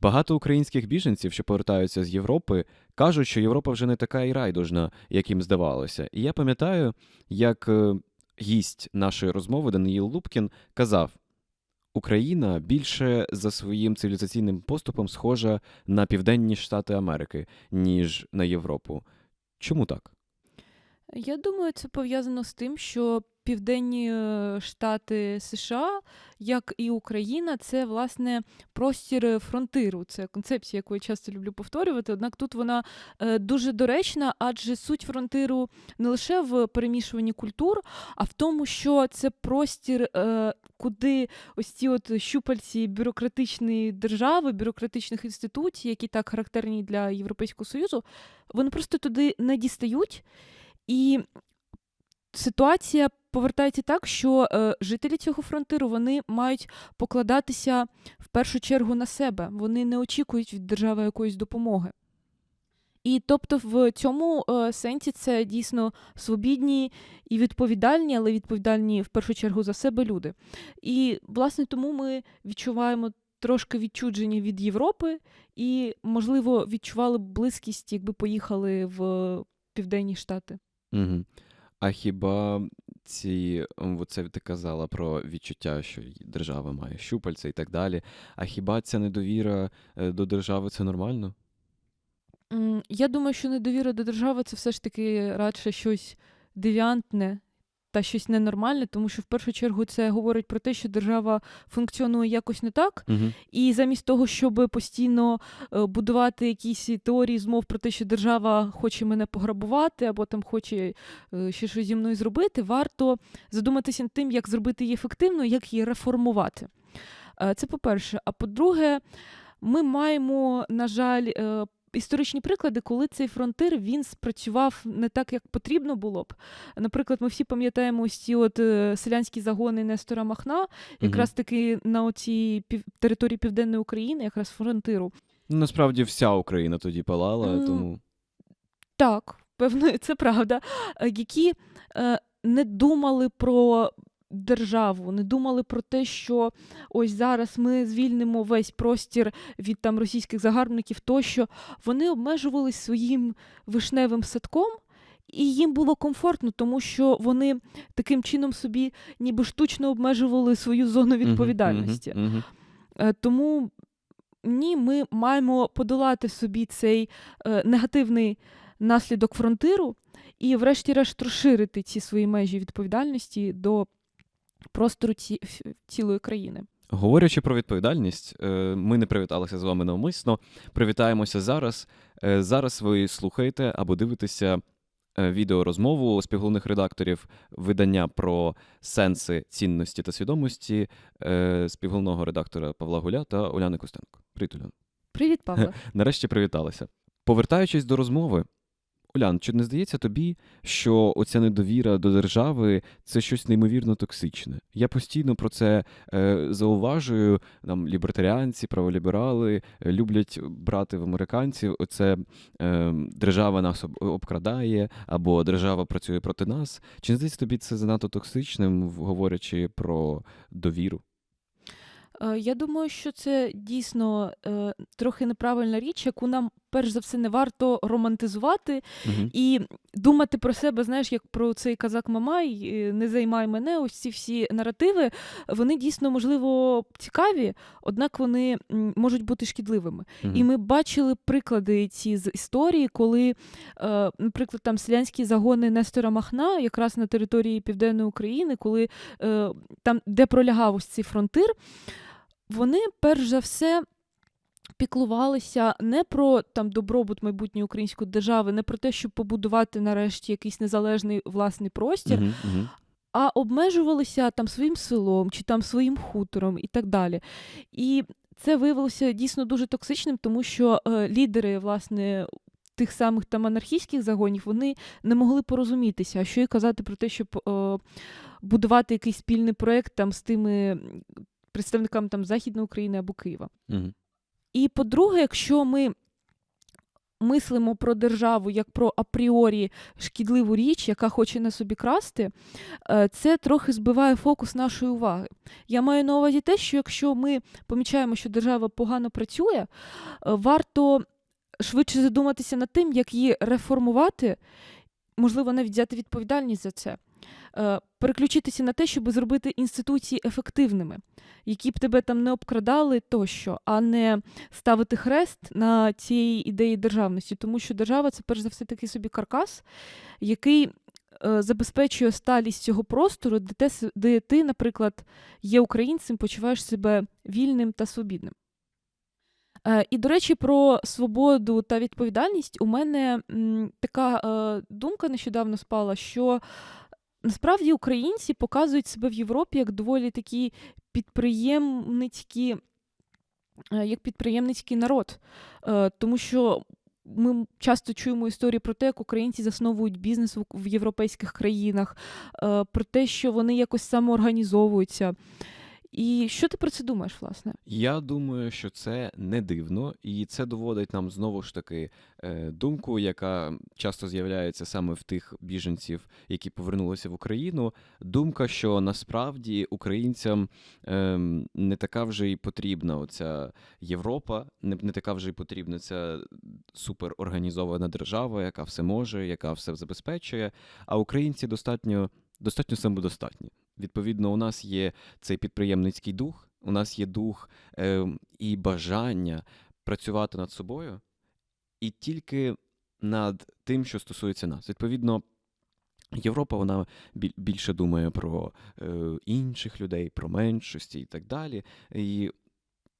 Багато українських біженців, що повертаються з Європи, кажуть, що Європа вже не така і райдужна, як їм здавалося. І я пам'ятаю, як е, гість нашої розмови Даниїл Лупкін казав: Україна більше за своїм цивілізаційним поступом схожа на Південні Штати Америки, ніж на Європу. Чому так? Я думаю, це пов'язано з тим, що південні е, штати США, як і Україна, це власне простір е, фронтиру. Це концепція, яку я часто люблю повторювати. Однак тут вона е, дуже доречна, адже суть фронтиру не лише в перемішуванні культур, а в тому, що це простір, куди ось ці от щупальці бюрократичної держави, бюрократичних інституцій, які так характерні для Європейського Союзу, вони просто туди не дістають. І ситуація повертається так, що е, жителі цього фронтиру вони мають покладатися в першу чергу на себе. Вони не очікують від держави якоїсь допомоги. І тобто в цьому е, сенсі це дійсно свобідні і відповідальні, але відповідальні в першу чергу за себе люди. І, власне, тому ми відчуваємо трошки відчудження від Європи і, можливо, відчували б близькість, якби поїхали в Південні Штати. Угу. А хіба ці, оце ти казала про відчуття, що держава має щупальця і так далі. А хіба ця недовіра е, до держави це нормально? Я думаю, що недовіра до держави це все ж таки радше щось девіантне та щось ненормальне, тому що в першу чергу це говорить про те, що держава функціонує якось не так, угу. і замість того, щоб постійно е, будувати якісь теорії змов про те, що держава хоче мене пограбувати або там хоче е, ще щось зі мною зробити, варто задуматися над тим, як зробити її ефективно, як її реформувати. Е, це по-перше. А по-друге, ми маємо, на жаль, історичні приклади, коли цей фронтир він спрацював не так, як потрібно було б. Наприклад, ми всі пам'ятаємо ось ці от е, селянські загони Нестора Махна, якраз таки на оцій пів... території Південної України, якраз фронтиру. Ну, насправді вся Україна тоді палала, тому. Так, певно, це правда. Е, які е, не думали про державу, не думали про те, що ось зараз ми звільнимо весь простір від там російських загарбників, тощо вони обмежувались своїм вишневим садком. І їм було комфортно, тому що вони таким чином собі ніби штучно обмежували свою зону відповідальності. Uh-huh, uh-huh, uh-huh. Тому ні, ми маємо подолати собі цей е, негативний наслідок фронтиру і, врешті-решт, розширити ці свої межі відповідальності до простору ці, цілої країни. Говорячи про відповідальність, е, ми не привіталися з вами навмисно. Привітаємося зараз. Е, зараз ви слухаєте або дивитеся е, відеорозмову співголовних редакторів видання про сенси цінності та свідомості співголовного редактора Павла Гуля та Уляни Костенко. Привіт, Уляна. Привіт, Павло. Нарешті привіталися. Повертаючись до розмови, Олян, чи не здається тобі, що оця недовіра до держави це щось неймовірно токсичне? Я постійно про це е, зауважую. Там лібертаріанці, праволіберали е, люблять брати в американців. Оце е, держава нас обкрадає або держава працює проти нас. Чи не здається тобі це занадто токсичним, говорячи про довіру? Е, я думаю, що це дійсно е, трохи неправильна річ, яку нам перш за все не варто романтизувати угу. і думати про себе, знаєш, як про цей казак Мамай, не займай мене. Ось ці всі наративи, вони дійсно можливо цікаві, однак вони можуть бути шкідливими. Угу. І ми бачили приклади ці з історії, коли, е, наприклад, там селянські загони Нестора Махна, якраз на території Південної України, коли е, там, де пролягав ось цей фронтир вони перш за все. Піклувалися не про там добробут майбутньої української держави, не про те, щоб побудувати нарешті якийсь незалежний власний простір, uh-huh, uh-huh. а обмежувалися там своїм селом чи там своїм хутором і так далі. І це виявилося дійсно дуже токсичним, тому що е, лідери, власне, тих самих там анархійських загонів вони не могли порозумітися, а що й казати про те, щоб е, будувати якийсь спільний проєкт там з тими представникам там Західної України або Києва. Угу. І по-друге, якщо ми мислимо про державу як про апріорі шкідливу річ, яка хоче на собі красти, е, це трохи збиває фокус нашої уваги. Я маю на увазі те, що якщо ми помічаємо, що держава погано працює, е, варто швидше задуматися над тим, як її реформувати, можливо, навіть взяти відповідальність за це. Е, Переключитися на те, щоб зробити інституції ефективними, які б тебе там не обкрадали тощо, а не ставити хрест на цій ідеї державності, тому що держава це перш за все такий собі каркас, який е, забезпечує сталість цього простору, де, те, де ти, наприклад, є українцем, почуваєш себе вільним та свобідним. Е, І, до речі, про свободу та відповідальність у мене така думка нещодавно спала, що насправді українці показують себе в Європі як доволі такі підприємницькі, е, як підприємницький народ. Е, Тому що ми часто чуємо історії про те, як українці засновують бізнес в, європейських країнах, е, про те, що вони якось самоорганізовуються. І що ти про це думаєш, власне? Я думаю, що це не дивно, і це доводить нам знову ж таки е, думку, яка часто з'являється саме в тих біженців, які повернулися в Україну. Думка, що насправді українцям ем, не така вже й потрібна оця Європа, не, така вже й потрібна ця суперорганізована держава, яка все може, яка все забезпечує. А українці достатньо, достатньо самодостатні. Відповідно, у нас є цей підприємницький дух, у нас є дух е, і бажання працювати над собою, і тільки над тим, що стосується нас. Відповідно, Європа вона біль- більше думає про е, інших людей, про меншості і так далі. І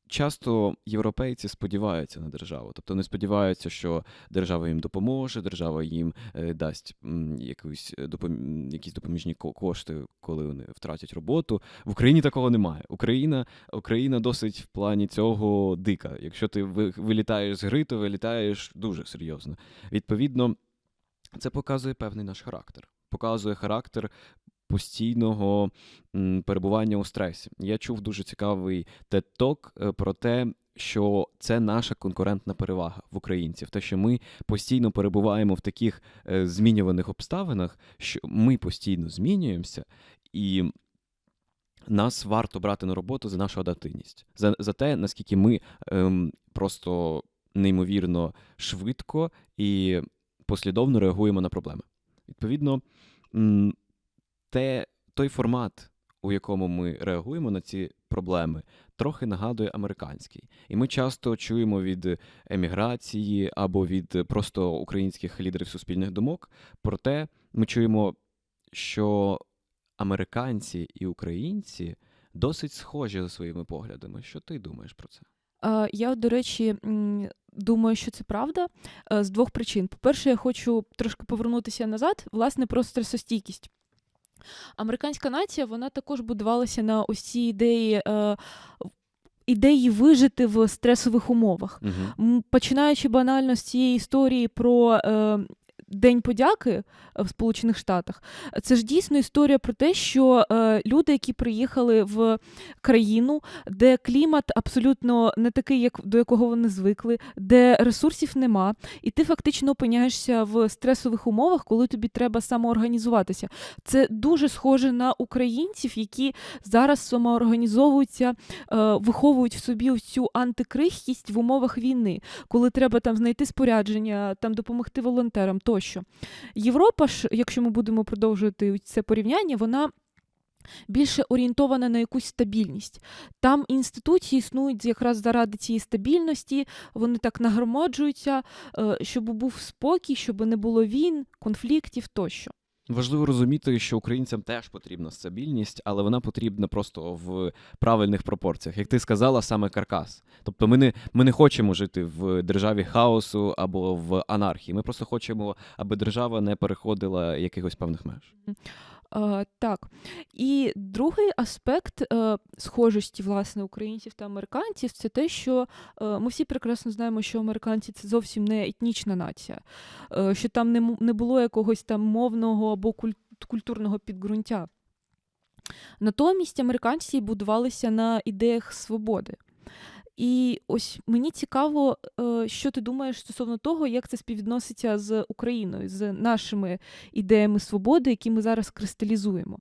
часто європейці сподіваються на державу, тобто не сподіваються, що держава їм допоможе, держава їм е, дасть якусь е, допом... якісь допоміжні кошти, коли вони втратять роботу. В Україні такого немає. Україна, Україна досить в плані цього дика. Якщо ти вилітаєш з гри, то вилітаєш дуже серйозно. Відповідно, це показує певний наш характер. Показує характер постійного перебування у стресі. Я чув дуже цікавий е, про те, що це наша конкурентна перевага в українців. Те, що ми постійно перебуваємо в таких е, змінюваних обставинах, що ми постійно змінюємося, і нас варто брати на роботу за нашу адаптивність, за, за те, наскільки ми ем, просто неймовірно швидко і послідовно реагуємо на проблеми. Відповідно, те, той формат, у якому ми реагуємо на ці проблеми, трохи нагадує американський. І ми часто чуємо від еміграції або від просто українських лідерів суспільних думок. Проте ми чуємо, що американці і українці досить схожі за своїми поглядами. Що ти думаєш про це? Е, Я, до речі, думаю, що це правда е, з двох причин. По-перше, я хочу трошки повернутися назад, власне, про стресостійкість. Американська нація вона також будувалася на ось цій ідеї, е, ідеї вижити в стресових умовах. uh -huh. Починаючи банально з цієї історії про е, День подяки е, в Сполучених Штатах, це ж дійсно історія про те, що е, люди, які приїхали в країну, де клімат абсолютно не такий, як до якого вони звикли, де ресурсів нема, і ти фактично опиняєшся в стресових умовах, коли тобі треба самоорганізуватися. Це дуже схоже на українців, які зараз самоорганізовуються, е, виховують в собі цю антикрихкість в умовах війни, коли треба там знайти спорядження, там допомогти волонтерам тощо. Європа ж, якщо ми будемо продовжувати це порівняння, вона. Більше орієнтована на якусь стабільність. Там інституції існують якраз заради цієї стабільності, вони так нагромаджуються, е, щоб був спокій, щоб не було війн, конфліктів тощо. Важливо розуміти, що українцям теж потрібна стабільність, але вона потрібна просто в правильних пропорціях. Як ти сказала, саме каркас. Тобто ми не, ми не хочемо жити в державі хаосу або в анархії. Ми просто хочемо, аби держава не переходила якихось певних меж. Так. І другий аспект е, схожості власне українців та американців це те, що е, ми всі прекрасно знаємо, що американці це зовсім не етнічна нація, е, що там не було якогось там мовного або культурного підґрунтя. Натомість американці будувалися на ідеях свободи. І ось мені цікаво, е, що ти думаєш стосовно того, як це співвідноситься з Україною, з нашими ідеями свободи, які ми зараз кристалізуємо.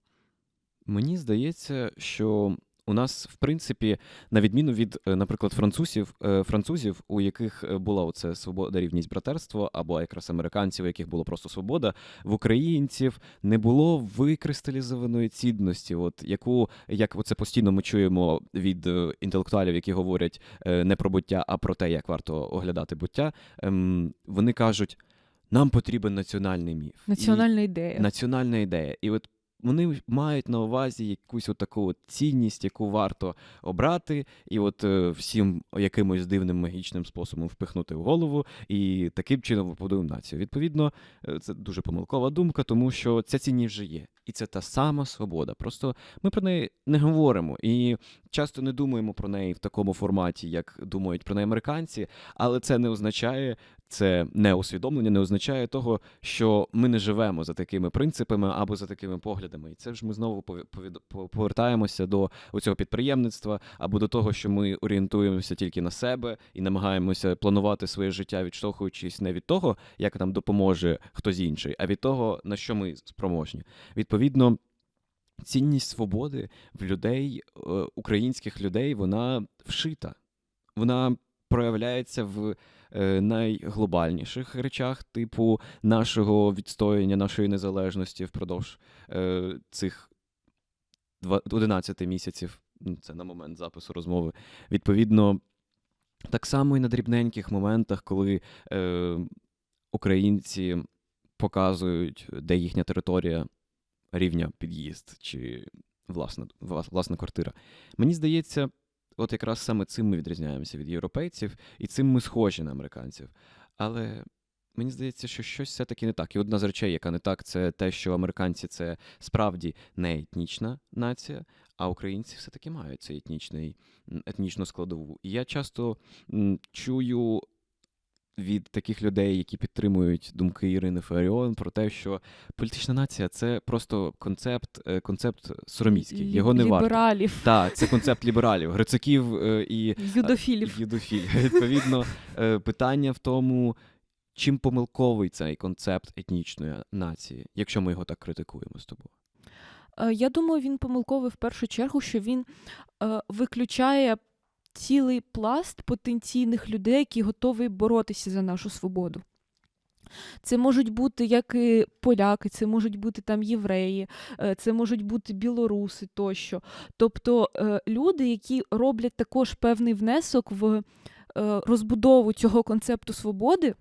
Мені здається, що у нас, в принципі, на відміну від, е, наприклад, французів, е, французів, у яких е, була оце свобода, рівність, братерство, або якраз американців, у яких було просто свобода, в українців не було викристалізованої цінності, от яку як оце постійно ми чуємо від інтелектуалів, які говорять не про буття, а про те, як варто оглядати буття. Ем, Вони кажуть, нам потрібен національний міф. І- Національна ідея. національна ідея. І от вони мають на увазі якусь таку цінність, яку варто обрати, і от е, всім якимось дивним магічним способом впихнути в голову, і таким чином побудуємо націю. Відповідно, е, це дуже помилкова думка, тому що ця цінність вже є. І це та сама свобода. Просто ми про неї не говоримо і часто не думаємо про неї в такому форматі, як думають про неї американці, але це не означає, це не усвідомлення, не означає того, що ми не живемо за такими принципами або за такими поглядами. І це ж ми знову повертаємося до цього підприємництва або до того, що ми орієнтуємося тільки на себе і намагаємося планувати своє життя, відштовхуючись не від того, як нам допоможе хтось інший, а від того, на що ми спроможні. Відповідно. Цінність свободи в людей, е, українських людей, вона вшита. Вона проявляється в е, найглобальніших речах, типу нашого відстояння, нашої незалежності впродовж е, цих два- 11 місяців. ну, Це на момент запису розмови. Відповідно, так само і на дрібненьких моментах, коли е, українці показують, де їхня територія рівня під'їзд чи власна, власна квартира. Мені здається, от якраз саме цим ми відрізняємося від європейців, і цим ми схожі на американців. Але мені здається, що щось все-таки не так. І одна з речей, яка не так, це те, що американці це справді не етнічна нація, а українці все-таки мають цей етнічний, етнічну складову. І я часто чую. Від таких людей, які підтримують думки Ірини Фаріон, про те, що політична нація це просто концепт, е, концепт сороміцький. Його не варто. лібералів, Так, це концепт лібералів, грицаків е, і юдофілів. юдофіль. Відповідно, е, питання в тому, чим помилковий цей концепт етнічної нації, якщо ми його так критикуємо з тобою. Е, Я думаю, він помилковий в першу чергу, що він е, виключає цілий пласт потенційних людей, які готові боротися за нашу свободу. Це можуть бути як і поляки, це можуть бути там євреї, е, це можуть бути білоруси тощо. Тобто е, люди, які роблять також певний внесок в е, розбудову цього концепту свободи.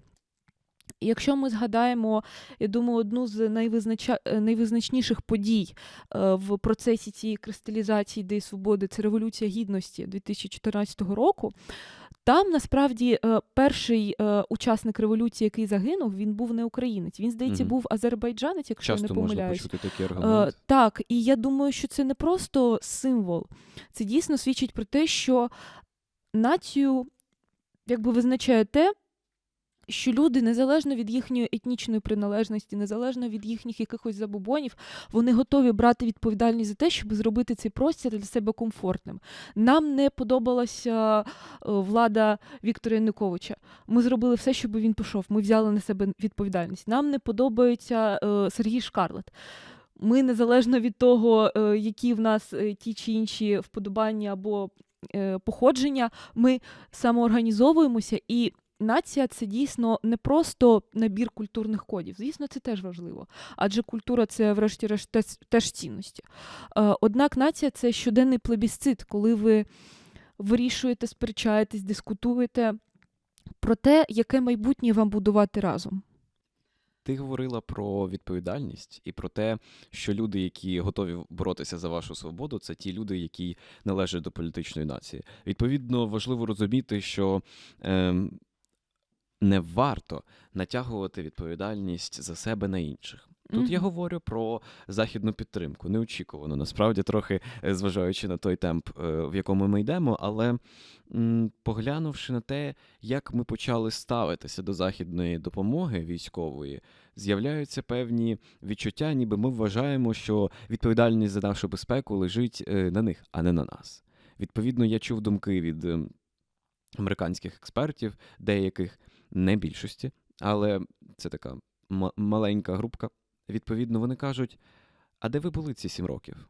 Якщо ми згадаємо, я думаю, одну з найвизнача... е, найвизначніших подій е, в процесі цієї кристалізації ідеї свободи, це Революція Гідності 2014 року. Там насправді е, перший учасник революції, який загинув, він був не українець. Він, здається, Мгм. був азербайджанець, якщо я Часто не можна почути такий аргумент. так, і я думаю, що це не просто символ, це дійсно свідчить про те, що націю якби визначає те, що люди, незалежно від їхньої етнічної приналежності, незалежно від їхніх якихось забобонів, вони готові брати відповідальність за те, щоб зробити цей простір для себе комфортним. Нам не подобалася е, влада Віктора Януковича. Ми зробили все, щоб він пішов. Ми взяли на себе відповідальність. Нам не подобається е, Сергій Шкарлет. Ми незалежно від того, е, які в нас ті чи інші вподобання або походження, ми самоорганізовуємося і. Нація це дійсно не просто набір культурних кодів. Звісно, це теж важливо. Адже культура це, врешті-решт, теж- цінності. Е, Однак нація це щоденний плебісцит, коли ви вирішуєте, сперечаєтесь, дискутуєте про те, яке майбутнє вам будувати разом. Ти говорила про відповідальність і про те, що люди, які готові боротися за вашу свободу, це ті люди, які належать до політичної нації. Відповідно, важливо розуміти, що ем, не варто натягувати відповідальність за себе на інших. Тут я говорю про західну підтримку, неочікувано, насправді, трохи е, зважаючи на той темп, е, в якому ми йдемо, але м, поглянувши на те, як ми почали ставитися до західної допомоги військової, з'являються певні відчуття, ніби ми вважаємо, що відповідальність за нашу безпеку лежить е, на них, а не на нас. Відповідно, я чув думки від американських експертів, деяких не більшості, але це така ма- маленька групка. Відповідно, вони кажуть: а де ви були ці сім років?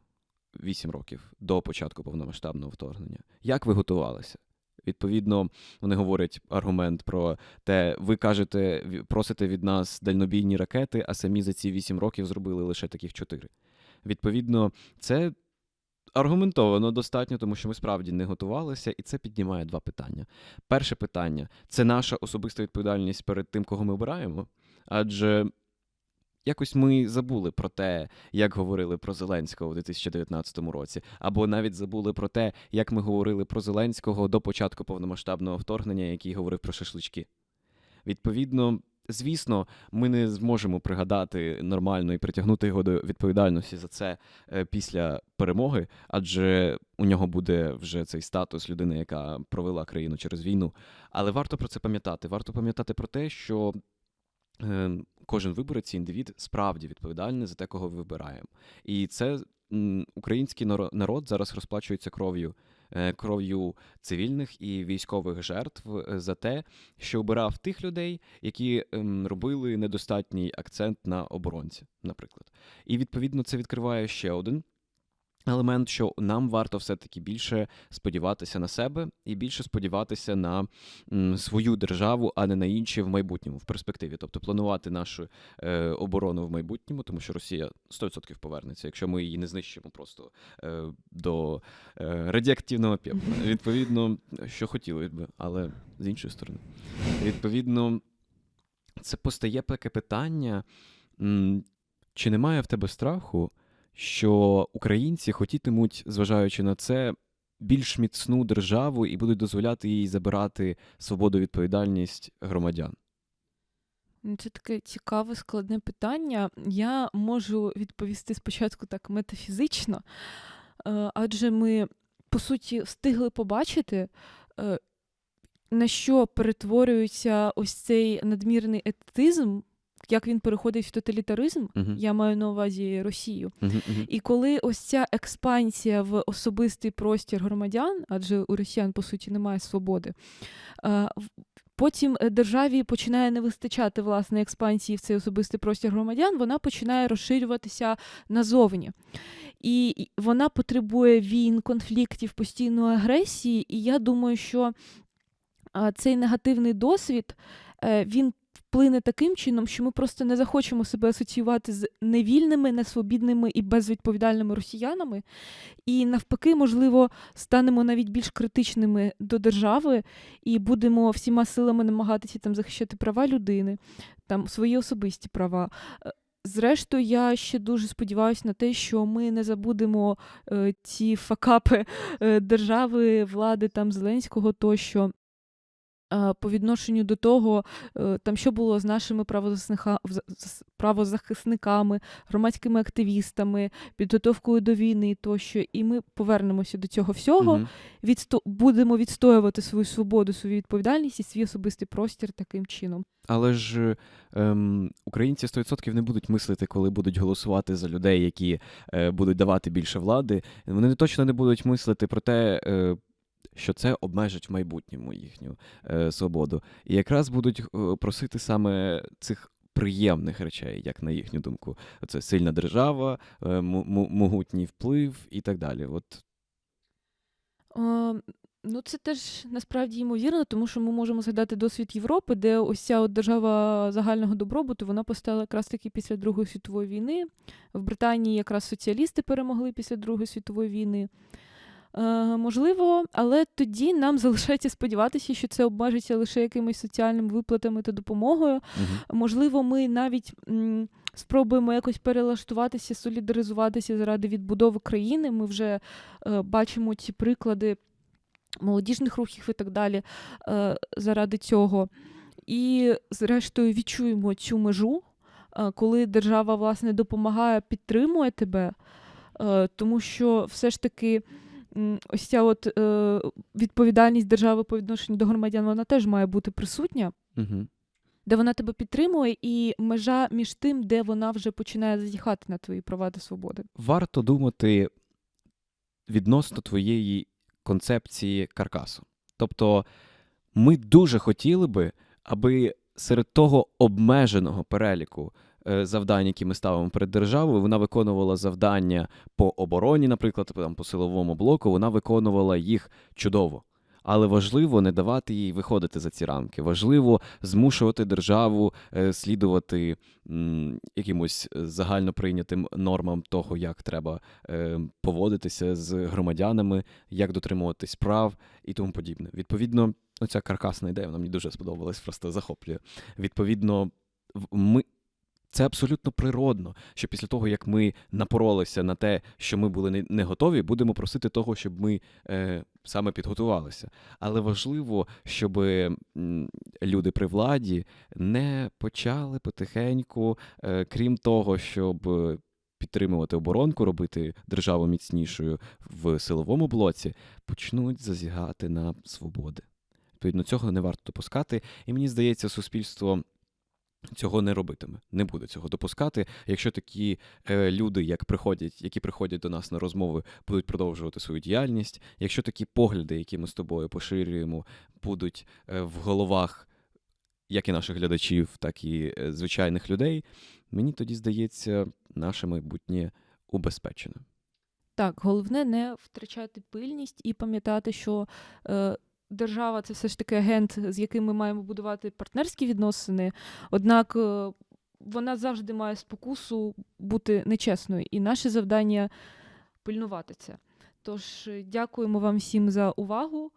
Вісім років до початку повномасштабного вторгнення. Як ви готувалися? Відповідно, вони говорять аргумент про те, ви кажете, просите від нас дальнобійні ракети, а самі за ці вісім років зробили лише таких чотири. Відповідно, це аргументовано достатньо, тому що ми справді не готувалися, і це піднімає два питання. Перше питання це наша особиста відповідальність перед тим, кого ми обираємо. Адже якось ми забули про те, як говорили про Зеленського у 2019 році, або навіть забули про те, як ми говорили про Зеленського до початку повномасштабного вторгнення, який говорив про шашлички. Відповідно, звісно, ми не зможемо пригадати нормально і притягнути його до відповідальності за це е, після перемоги, адже у нього буде вже цей статус людини, яка провела країну через війну. Але варто про це пам'ятати. Варто пам'ятати про те, що е, кожен виборець, індивід справді відповідальний за те, кого вибираємо. І це український наро- народ зараз розплачується кров'ю. Е, Кров'ю цивільних і військових жертв е, за те, що обирав тих людей, які ем, робили недостатній акцент на оборонці, наприклад. І відповідно це відкриває ще один елемент, що нам варто все-таки більше сподіватися на себе і більше сподіватися на свою державу, а не на інші в майбутньому, в перспективі. Тобто планувати нашу е, оборону в майбутньому, тому що Росія 100% повернеться, якщо ми її не знищимо просто е, до е, радіоактивного пепла. Відповідно, що хотіли би, але з іншої сторони. Відповідно, це постає таке питання, чи немає в тебе страху, що українці хотітимуть, зважаючи на це, більш міцну державу і будуть дозволяти їй забирати свободу відповідальність громадян? Ну, Це таке цікаве, складне питання. Я можу відповісти спочатку так метафізично, е, адже ми, по суті, встигли побачити, е, на що перетворюється ось цей надмірний етизм, як він переходить в тоталітаризм. Угу. Я маю на увазі Росію. Угу, угу. І коли ось ця експансія в особистий простір громадян, адже у росіян по суті немає свободи, потім е, державі починає не вистачати власне експансії в цей особистий простір громадян, вона починає розширюватися назовні. І і вона потребує війн, конфліктів, постійної агресії. І я думаю, що цей негативний досвід е, він вплине таким чином, що ми просто не захочемо себе асоціювати з невільними, несвобідними і безвідповідальними росіянами. І навпаки, можливо, станемо навіть більш критичними до держави і будемо всіма силами намагатися там захищати права людини, там свої особисті права. Е, Зрештою, я ще дуже сподіваюся на те, що ми не забудемо е, ці факапи е, держави, влади там Зеленського тощо. Е, По відношенню до того, е, там що було з нашими правозахисниками, громадськими активістами, підготовкою до війни тощо, і ми повернемося до цього всього. Угу. Відсто... будемо відстоювати свою свободу, свою відповідальність і свій особистий простір таким чином. Але ж ем, українці 100% не будуть мислити, коли будуть голосувати за людей, які е, будуть давати більше влади. Вони точно не будуть мислити про те, е, що це обмежить в майбутньому їхню е, свободу. І якраз будуть е, просити саме цих. Приємних речей, як на їхню думку, це сильна держава, е, могутній вплив і так далі. От Е, Ну, це теж насправді ймовірно, тому що ми можемо згадати досвід Європи, де ось ця от держава загального добробуту вона постала якраз таки після Другої світової війни. В Британії якраз соціалісти перемогли після Другої світової війни. Е, можливо, але тоді нам залишається сподіватися, що це обмежиться лише якимись соціальними виплатами та допомогою. угу. Можливо, ми навіть м, спробуємо якось перелаштуватися, солідаризуватися заради відбудови країни. Ми вже е, бачимо ці приклади молодіжних рухів і так далі е, заради цього. І, зрештою, відчуємо цю межу, е, коли держава власне допомагає, підтримує тебе, е, тому що все ж таки. Ось ця от е, відповідальність держави по відношенню до громадян, вона теж має бути присутня Угу. де вона тебе підтримує, і межа між тим, де вона вже починає зазіхати на твої права та свободи. варто думати відносно твоєї концепції каркасу. Тобто Ми дуже хотіли би, аби серед того обмеженого переліку завдань, які ми ставимо перед державою, вона виконувала завдання по обороні, наприклад, там, по силовому блоку, вона виконувала їх чудово. Але важливо не давати їй виходити за ці рамки. Важливо змушувати державу е, слідувати якимось е, загально прийнятим нормам того, як треба е, поводитися з громадянами, як дотримуватись прав і тому подібне. Відповідно, оця каркасна ідея, вона мені дуже сподобалась, просто захоплює. Відповідно, ми. Це абсолютно природно, що після того, як ми напоролися на те, що ми були не, готові, будемо просити того, щоб ми е, саме підготувалися. Але важливо, щоб люди при владі не почали потихеньку, е, крім того, щоб підтримувати оборонку, робити державу міцнішою в силовому блоці, почнуть зазігати на свободи. Відповідно, цього не варто допускати. І мені здається, суспільство цього не робитиме, не буде цього допускати. Якщо такі е, люди, як приходять, які приходять до нас на розмови, будуть продовжувати свою діяльність, якщо такі погляди, які ми з тобою поширюємо, будуть е, в головах як і наших глядачів, так і е, звичайних людей, мені тоді здається, наше майбутнє убезпечене. Так, головне не втрачати пильність і пам'ятати, що е, держава це все ж таки агент, з яким ми маємо будувати партнерські відносини. Однак е, вона завжди має спокусу бути нечесною, і наше завдання пильнувати це. Тож е, дякуємо вам всім за увагу.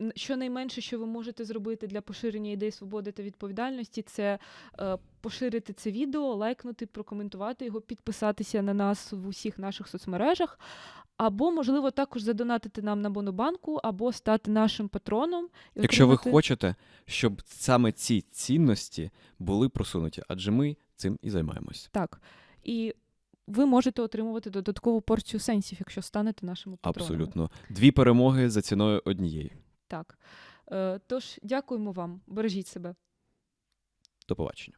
Е, н- Щонайменше, що ви можете зробити для поширення ідей свободи та відповідальності, це е, поширити це відео, лайкнути, прокоментувати його, підписатися на нас в усіх наших соцмережах, або, можливо, також задонатити нам на Монобанку, або стати нашим патроном. і Якщо ви хочете, щоб саме ці цінності були просунуті, адже ми цим і займаємось. Так. І ви можете отримувати додаткову порцію сенсів, якщо станете нашими патронами. Абсолютно. Дві перемоги за ціною однієї. Так. Е, тож, дякуємо вам. Бережіть себе. До побачення.